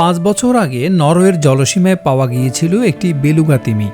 পাঁচ বছর আগে নরওয়ের জলসীমায় পাওয়া গিয়েছিল একটি বেলুগা তিমি।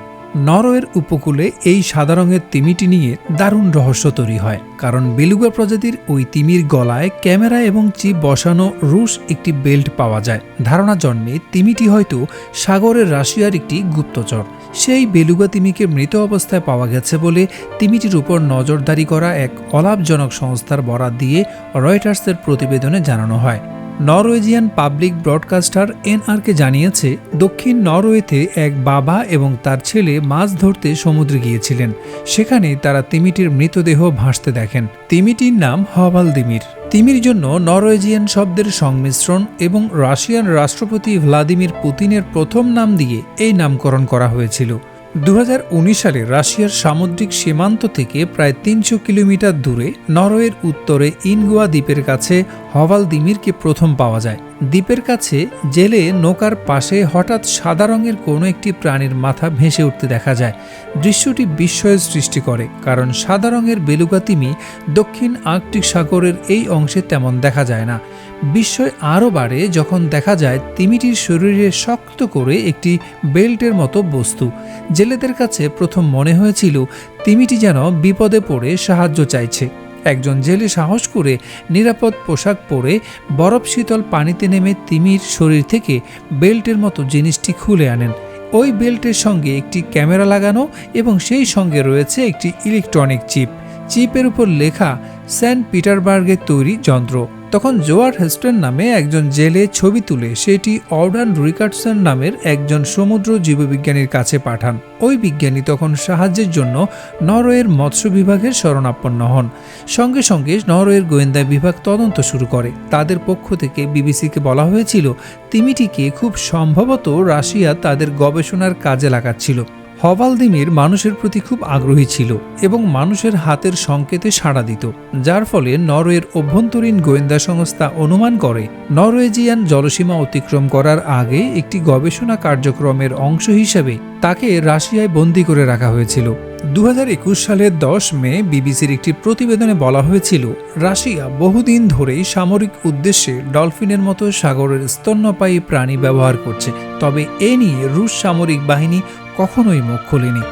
নরওয়ের উপকূলে এই সাদা রঙের তিমিটি নিয়ে দারুণ রহস্য তৈরি হয়, কারণ বেলুগা প্রজাতির ওই তিমির গলায় ক্যামেরা এবং চিপ বসানো রুশ একটি বেল্ট পাওয়া যায়। ধারণা জন্মে তিমিটি হয়তো সাগরের রাশিয়ার একটি গুপ্তচর। সেই বেলুগা তিমিকে মৃত অবস্থায় পাওয়া গেছে বলে তিমিটির উপর নজরদারি করা এক অলাভজনক সংস্থার বরাত দিয়ে রয়টার্সের প্রতিবেদনে জানানো হয়। নরওয়েজিয়ান পাবলিক ব্রডকাস্টার এনআরকে জানিয়েছে, দক্ষিণ নরওয়েতে এক বাবা এবং তার ছেলে মাছ ধরতে সমুদ্রে গিয়েছিলেন। সেখানে তারা তিমিটির মৃতদেহ ভাসতে দেখেন। তিমিটির নাম হভালদিমির তিমির জন্য নরওয়েজিয়ান শব্দের সংমিশ্রণ এবং রাশিয়ান রাষ্ট্রপতি ভ্লাদিমির পুতিনের প্রথম নাম দিয়ে এই নামকরণ করা হয়েছিল। দু হাজার উনিশ সালে রাশিয়ার সামুদ্রিক সীমান্ত থেকে প্রায় তিনশো কিলোমিটার দূরে নরওয়ের উত্তরে ইনগুয়া দ্বীপের কাছে হভালদিমিরকে প্রথম পাওয়া যায়। দ্বীপের কাছে জেলে নৌকার পাশে হঠাৎ সাদা রঙের কোনো একটি প্রাণীর মাথা ভেসে উঠতে দেখা যায়। দৃশ্যটি বিস্ময়ের সৃষ্টি করে, কারণ সাদা রঙের বেলুগা তিমি দক্ষিণ আর্কটিক সাগরের এই অংশে তেমন দেখা যায় না। বিস্ময় আরও বাড়ে যখন দেখা যায় তিমিটির শরীরে শক্ত করে একটি বেল্টের মতো বস্তু। জেলেদের কাছে প্রথম মনে হয়েছিল তিমিটি যেন বিপদে পড়ে সাহায্য চাইছে। একজন জেলে সাহস করে নিরাপদ পোশাক পরে বরফ শীতল পানিতে নেমে তিমির শরীর থেকে বেল্টের মতো জিনিসটি খুলে আনেন। ওই বেল্টের সঙ্গে একটি ক্যামেরা লাগানো এবং সেই সঙ্গে রয়েছে একটি ইলেকট্রনিক চিপ। চিপের উপর লেখা সেন্ট পিটারবার্গের তৈরি যন্ত্র। তখন জোয়ার হেস্টন নামে একজন জেলে ছবি তুলে সেটি অর্ডান রিকার্ডসন নামের একজন সমুদ্র জীববিজ্ঞানীর কাছে পাঠান। ওই বিজ্ঞানী তখন সাহায্যের জন্য নরওয়ের মৎস্য বিভাগের শরণাপন্ন হন। সঙ্গে সঙ্গে নরওয়ের গোয়েন্দা বিভাগ তদন্ত শুরু করে। তাদের পক্ষ থেকে বিবিসিকে বলা হয়েছিল, তিমিটিকে খুব সম্ভবত রাশিয়া তাদের গবেষণার কাজে লাগাচ্ছিল। হভালদিমির মানুষের প্রতি খুব আগ্রহী ছিল এবং মানুষের হাতের সংকেতে সাড়া দিত, যার ফলে নরওয়ের অভ্যন্তরীণ গোয়েন্দা সংস্থা অনুমান করে, নরওয়েজিয়ান জলসীমা অতিক্রম করার আগে একটি গবেষণা কার্যক্রমের অংশ হিসেবে তাকে রাশিয়ায় বন্দী করে রাখা হয়েছিল। দু হাজার একুশ সালের দশ মে বিবিসির একটি প্রতিবেদনে বলা হয়েছিল, রাশিয়া বহুদিন ধরেই সামরিক উদ্দেশ্যে ডলফিনের মতো সাগরের স্তন্যপায়ী প্রাণী ব্যবহার করছে। তবে এ নিয়ে রুশ সামরিক বাহিনী কখনোই মুখ খোলেনি।